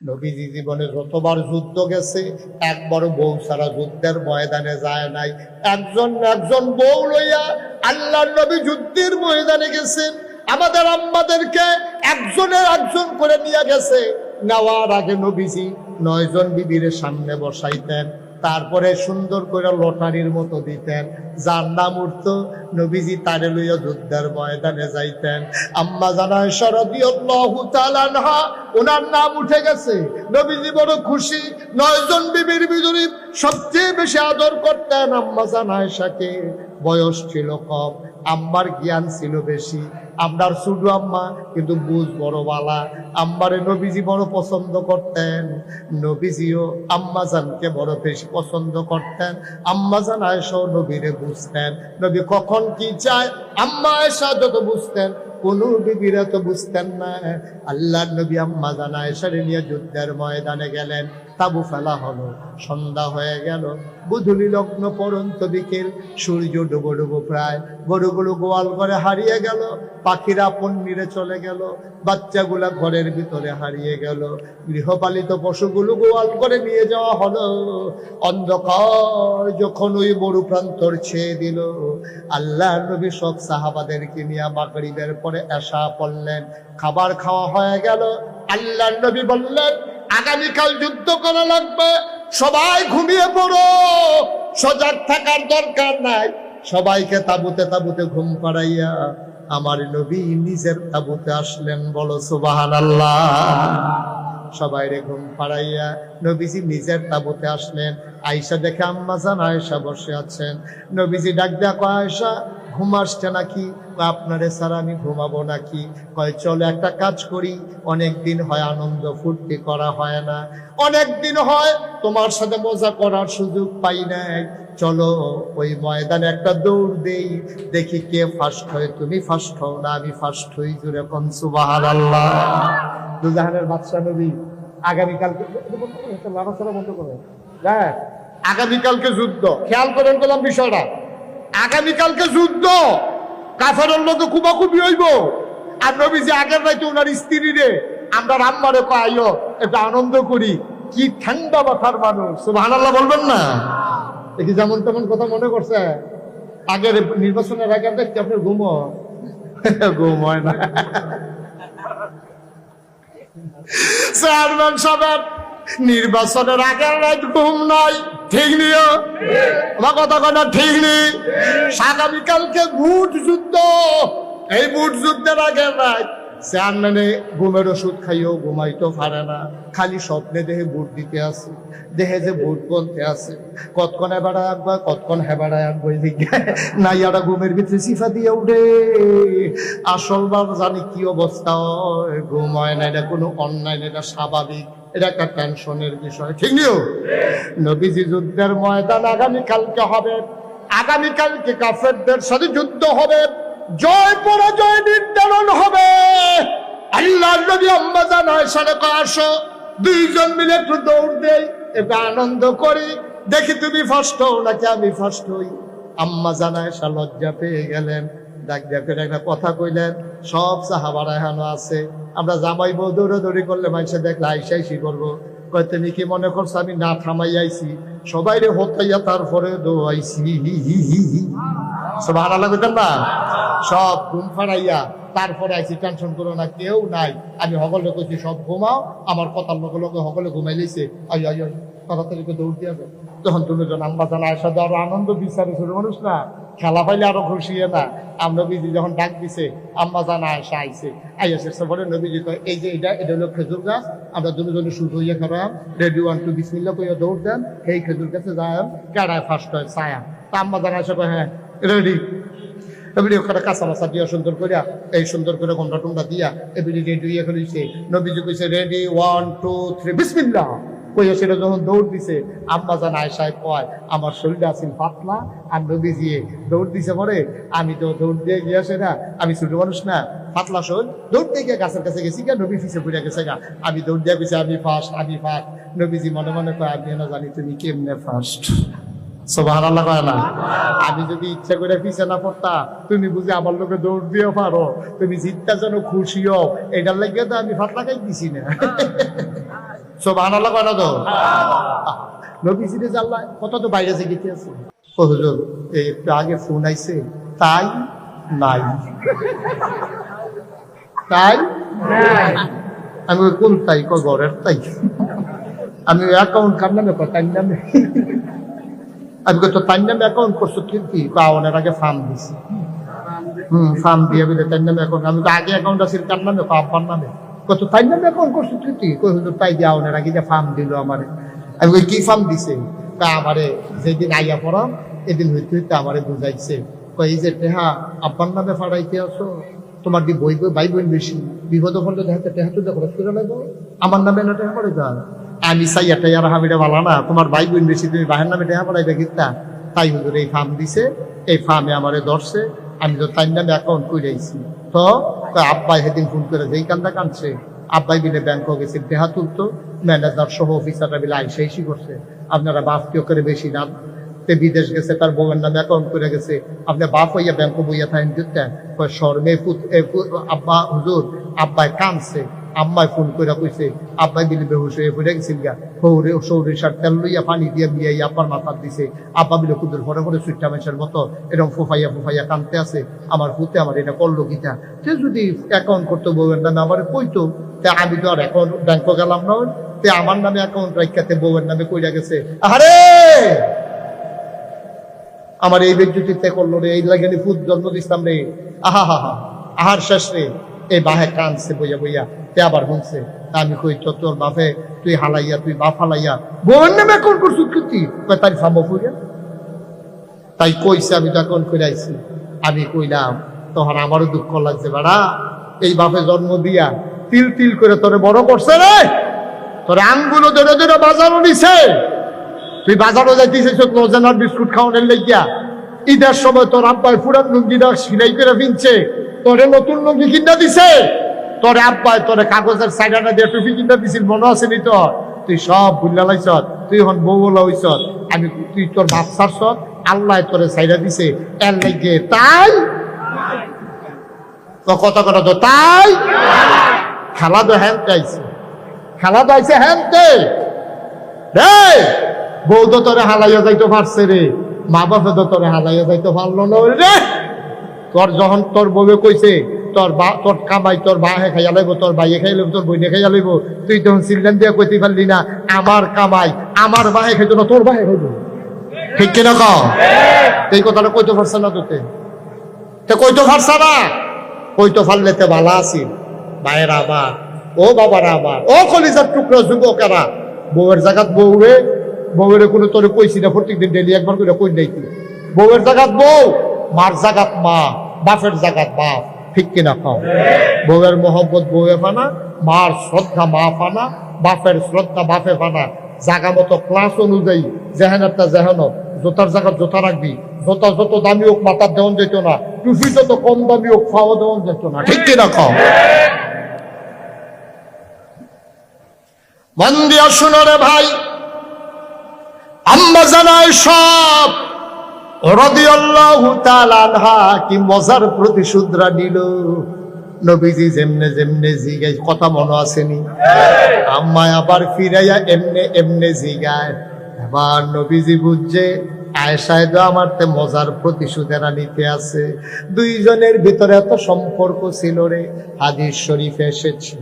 নবীজি জীবনে যতবার যুদ্ধ গেছে একবার বউ সারা যুদ্ধের ময়দানে যায় নাই। একজন একজন বউ লইয়া আল্লাহ নবী যুদ্ধের ময়দানে গেছেন আমাদের আম্মাদেরকে একজনের একজন করে নিয়ে গেছে। নেওয়ার আগে নবীজি নয়জন বিবির সামনে বসাইতেন। তারপরে সুন্দর করে লটারির মতো দিতেন। যার নাম উঠত, নবীজি তারে লইয়া যুদ্ধের ময়দানে যাইতেন। আম্মা জানায় শরদিয়াল্লাহু ওনার নাম উঠে গেছে। নবীজি বড় খুশি, নয়জন বিবির ভিতরে সবচেয়ে বেশি আদর করতেন আম্মা জানায় সাকে বয়স ছিল কম, আম্মার জ্ঞান ছিল বেশি। আপনার শুধু আম্মা, কিন্তু বুঝ বড় বালা আম্মারে নবীজি বড় পছন্দ করতেন। নবীজিও আম্মাজানকে বড় বেশি পছন্দ করতেন। আম্মাজান আয়স নবীরে বুঝতেন। নবী কখন কি চায় আম্মা আয়সা যত বুঝতেন, কোন বিবিরা তো বুঝতেন না। আল্লাহ নবী আম্মা নিয়ে যুদ্ধের ময়দানে গেলেন। তাবু ফেলা হলো, সন্ধ্যা হয়ে গেল। বুধুলি লগ্ন পরন্ত বিকেল, সূর্য ডুবো ডুবো প্রায়। গরুগুলো গোয়াল ঘরে হারিয়ে গেল, পাখিরা পন্নিরে চলে গেল। বাচ্চাগুলা ঘরের ভিতরে হারিয়ে গেল। গৃহপালিত পশুগুলো গোয়াল করে নিয়ে যাওয়া হলো। অন্ধকার যখন ওই মরু প্রান্তর ছেয়ে দিল। আল্লাহ নবী সব সাহাবাদেরকে নিয়ে মাগরিবের পরে এসা পড়লেন খাবার খাওয়া হয়ে গেল। আল্লাহ নবী বললেন, আগামীকাল যুদ্ধ করা লাগবে। সবাই ঘুমিয়ে পড়ো। সজাগ থাকার দরকার নাই। সবাইকে তাবুতে তাবুতে ঘুম পাড়াইয়া আমার নবী নিজের তাবুতে আসলেন বলো সুবাহান আল্লাহ সবাই রে ঘুম পাড়াইয়া নবীজি নিজের তাবুতে আসলেন। আয়সা দেখে আম্মা জান আয়সা বসে আছেন। নবীজি ডাক দেখো আয়সা ঘুম আসছে নাকি? আপনারে স্যার আমি ঘুমাবো নাকি? কয়, চলো একটা কাজ করি। অনেক দিন হয় আনন্দ ফুর্তি করা হয় না। অনেক দিন হয় তোমার সাথে মজা করার সুযোগ পাই নাই। চলো ওই ময়দানে একটা দৌড় দেই। দেখি কে ফার্স্ট হয়। তুমি ফার্স্ট হও না আমি ফার্স্ট হই? জুড়ে কোন সুবাহান আল্লাহ দুজাহানের বাদশাহ নবী আগামীকালকে বন্ধ করে হ্যাঁ আগামীকালকে যুদ্ধ। খেয়াল করেন করলাম বিষয়টা। আগামীকালকে যুদ্ধ। কাফারের লোকে কুবাকুবি হইব। আর নবী যে আগের রাইতে ওনার স্ত্রী রে, আমরা রামবারে পাইও, একটু আনন্দ করি। কি ঠান্ডা মাথার মানুষ। সুবহানাল্লাহ বলবেন না? দেখি যেমন তেমন কথা মনে করছে। আগের নির্বাচনের আগে দেখছি আপনার ঘুম। ঘুম হয় না। চেয়ারম্যান সাহেব, নির্বাচনের আগের রাত ঘুম নাই। ঠিক নিও আমার কথা কথা ঠিক নেই আগামীকালকে বুট যুদ্ধ। এই বুট যুদ্ধের আগের রাত চেয়ারম্যানে ঘুমের ওষুধ খাইও ঘুমাইতে পারে না। খালি স্বপ্নে দেহে ভোট দিতে আসে দেহে যে ভোট বলতে আছে। কতক্ষণ হেবাড়া আঁকবা কতক্ষণ হেবাড়া আঁকবো এদিকে। নাইয়ারা ঘুমের ভিতরে সিফা দিয়ে উঠে। আসল বার জানি কি অবস্থা হয়। ঘুম হয় না এটা কোনো অন্যায় না, এটা স্বাভাবিক। এটা একটা টেনশনের বিষয়। ঠিক নিও? নবীজি যুদ্ধের ময়দান আগামীকালকে হবে। আগামীকালকে কাফেরদের সাথে যুদ্ধ হবে। জয় পরাজয় নির্ধারণ হবে। আল্লাহ নবী দুইজন মিলে একটু দৌড় দেই এটা আনন্দ করি। দেখি তুমি ফার্স্ট হও নাকি আমি ফার্স্ট হই। আম্মা জানায় লজ্জা পেয়ে গেলেন। ডাক ডাক করে কথা কইলেন, সব সাহাবারা এখানো আছে। আমরা জামাই বউ দৌড়াদৌড়ি করলে মানুষে দেখলে আইসাইসি করব। কয়, তুমি কি মনে করছ আমি না থামাই আইছি? সবাই রে হতাইয়া তারপরে দৌড়াইছি। সব হারা লাগতেন না? সব ঘুম ফাড়াইয়া তারপরে আইছি, টেনশন করো না, কেউ নাই। আমি সকলে কইছি, সব ঘুমাও। আমার কথার লগে লগে সকলে ঘুমাই লইছে। আই আই তাড়াতাড়ি দৌড় দিয়ে তখন তুমি জন আম্মা জানা আয়সা আরও আনন্দ বিচারে মানুষ না? খেলা পাইলে আরও খুশি না। আমরা বিজি যখন ডাক দিছে, আম্মা জানা আয়সা আইসে সবরে নবীজি কয়, এই যে এটা এটা হলো খেজুর গাছ, আমরা দুজনে শুরু হইয়া করাম রেডি ওয়ান টু বিসমিল্লা কইয়া দৌড় দেন, সেই খেজুর গাছে যায় কেড়ায় ফার্স্ট হয় ছায়া তা আম্মা জানা আয়সা কয় হ্যাঁ রেডি। এবারে ওখানে কাঁচা মাছা দিয়া সুন্দর করিয়া, এই সুন্দর করে ঘণ্টা টুন্ডা দিয়া এবারে রেডি ইয়ে করেছে নবীজি কইছে, রেডি, ওয়ান, টু, থ্রি বিসমিল্লা কইয়া সেটা যখন দৌড় দিছে, আম্মা জান আয়সায় কয়, আমার শরীরটা আছিল পাতলা আর নবীজি দৌড় দিছে পরে, আমি তো দৌড় দিয়ে গিয়েছে না, আমি ছোট মানুষ না, পাতলা শোল দৌড় দিয়ে গিয়ে গাছের কাছে গেছি গা নবী ফিসে পড়ে গেছে গা, আমি দৌড় দিয়ে গেছি আমি ফার্স্ট আমি ফার্স্ট নবীজি মনে মনে কয়, আমি না জানি তুমি কেমনে ফার্স্ট সোভান আল্লাহ আমি যদি ইচ্ছা করে পিছে না পড়তা, তুমি বুঝি আমার লোকে দৌড় দিয়ে পারো, তুমি জিতটা যেন খুশি হও, এটার লাগিয়ে তো আমি ফাটলা খাই দিছি না। সোবাহান আল্লাহ তো? নবীজিরে জাল্লা কত তো বাইরে গেতে আছে। ও হুজুর এই একটু আগে ফোন আইছে তাই নাই? তাই আমি কোন তাই? কয় ঘরের তাই। আমি অ্যাকাউন্ট কার নামে তাই নামে? আমি তো তাই নামে অ্যাকাউন্ট করছ কিন্তু পাওয়ানোর আগে ফার্ম দিছি। হুম ফার্ম দিয়ে বলে তাই নামে অ্যাকাউন্ট আমি তো আগে অ্যাকাউন্ট আছে কার নামে? পাপার নামে। কত তাই নামে অ্যাকাউন্ট করছ তুই? কই হুজুর তাই দিয়ে আওনের আগে যে ফার্ম দিল আমারে? আমি কি ফার্ম দিছে? তা আমারে যেদিন আইয়া পড়াম, এদিন হইতে হইতে আমারে বুঝাইছে, কই যে টেহা, আব্বার নামে ফাড়াইতে আসো, তোমার কি বই বই ভাই বোন বেশি? বিপদ ফলে দেখাতে টেহা তো দেখো করে লাগো আমার নামে না টেহা পড়ে যা আমি একটা ইয়ার হাবিটা ভালো না, তোমার ভাই বোন বেশি, তুমি বাহের নামে টেহা পড়াইবে কিতা? তাই হুজুর এই ফার্ম দিছে, এই ফার্মে আমারে ধরছে, আমি তো তাই নামে অ্যাকাউন্ট করে আইছি তো আব্বাই সেদিন ফোন করে যেই কান্দা কাঁদছে, আব্বাই বিলে গেছে, দেহা তুলতো ম্যানেজার সহ অফিসাররা বিলে আইসা করছে। আপনারা বাপ কেউ করে বেশি দাম তে বিদেশ গেছে, তার বউয়ের নামে অ্যাকাউন্ট করে গেছে। আপনি বাপ হইয়া ব্যাংক বইয়া থাকেন দিতেন শর্মে আব্বা, হুজুর, আব্বাই কানছে আম্মায় ফোন করে কইছে, আব্বাই বিলে বেহুশ হয়ে পড়ে গেছিল গা। সৌরে সৌরে সার তেল লইয়া পানি দিয়ে বিয়াই আব্বার মাথার দিছে। আব্বা বিলে কুদুর ভরে ভরে সুইটা মেশের মতো এরকম ফুফাইয়া ফুফাইয়া কানতে আছে। আমার পুতে আমার এটা করল গীতা সে যদি অ্যাকাউন্ট করতো বউয়ের নামে, আমার কইতো, তে আমি তো আর অ্যাকাউন্ট ব্যাংক গেলাম না, তে আমার নামে অ্যাকাউন্ট রাখাতে বউয়ের নামে কইরা গেছে। আরে আমার এই বিদ্যুতিতে করল রে, এই লাগে ফুট জন্ম দিতাম রে। আহা হা হা আহার শেষ রে। এই বাহে কানছে বইয়া বইয়া, তে আবার শুনছে, তা আমি কই, তো তোর বাপে, তুই হালাইয়া, তুই বাপ হালাইয়া বউয়ের নামে অ্যাকাউন্ট করছিস কি কই তাই ফামো ফুরিয়া। তাই কইছে, আমি তো অ্যাকাউন্ট করে আইছি আমি কইলাম, তখন আমারও দুঃখ লাগছে, বেড়া, এই বাপে জন্ম দিয়া তিল তিল করে তোরে বড় করছে রে। তোরে আঙ্গুলো ধরে ধরে বাজারও নিছে। তুই বাজারও যাইতেছিস নজানার বিস্কুট খাওয়ানোর লেগিয়া। ঈদের সময় তোর আব্বাই পুরান লুঙ্গিটা সিলাই করে ফিনছে। তোরে নতুন লুঙ্গি কিনা দিছে? তোরে আব্বাই তোরে কাগজের সাইডাটা দিয়ে টুপি কিনা দিছিল, মনে আছে নি তোর? তুই সব ভুল্লা লাইছ তুই এখন বউ বলা হইছ আমি তুই তোর বাপ সারছ আল্লাহ তোরে সাইডা দিছে, এর লেগে তাই? তো কত কথা তো তাই? খেলা তো হ্যান চাইছে, খেলা তো আইছে হ্যানতে রে বউ তো তোরে হালাইয়া যাইতে পারছে রে মা বাপে তো তোরে হালাইয়া যাইতে পারল না রে। তোর যখন তোর বউয়ে কইছে তোর বা তোর কামাই তোর বাহে খাইয়া লইব তোর বাইয়ে খাই লইব তোর বইনে খাইয়া লইব তুই তখন সিলেন দিয়ে কইতে পারলি না আমার কামাই আমার বাহে খাইতো না তোর বাহে খাইব ঠিক কিনা কও? এই কথাটা কইতে পারছে না তোতে? তে কইতে পারছে না? কইতে পারলে তে ভালো আছি। ভাইয়েরা আমার ও বাবারা আমার ও কলিজার টুকরো যুবকেরা। বউয়ের জায়গাত বউরে বউরে কোনো তোরে কইছি না প্রত্যেকদিন ডেলি একবার করে কই নাই তুই বউয়ের জায়গাত বউ মার জায়গাত মা। বাপের জায়গাত বাপ, ঠিক কিনা খাও বউয়ের মোহব্বত বউয়ে ফানা মার শ্রদ্ধা মা ফানা বাপের শ্রদ্ধা বাপে ফানা জাগা মতো ক্লাস অনুযায়ী জেহেনারটা জেহেন জোতার জায়গা জোতা রাখবি। জোতা যত দামি হোক মাথার দেওয়ান যেত না, টুপি যত কম দামি হোক খাওয়া দেওয়ান যেত না, ঠিক কিনা খাও মন দিয়া শুনো রে ভাই, আম্মা জানায় সব কি মজার প্রতিশোধরা নিল। নবীজি যেমনে যেমনে জিগায়, কথা মনে আসেনি। আম্মা আবার ফিরাইয়া এমনে এমনে জিগায়। এবার নবীজি বুঝছে আয়সায় তো আমার তে মজার প্রতিশোধেরা নিতে আছে দুইজনের ভিতরে এত সম্পর্ক ছিল রে, হাদিস শরীফে এসেছে।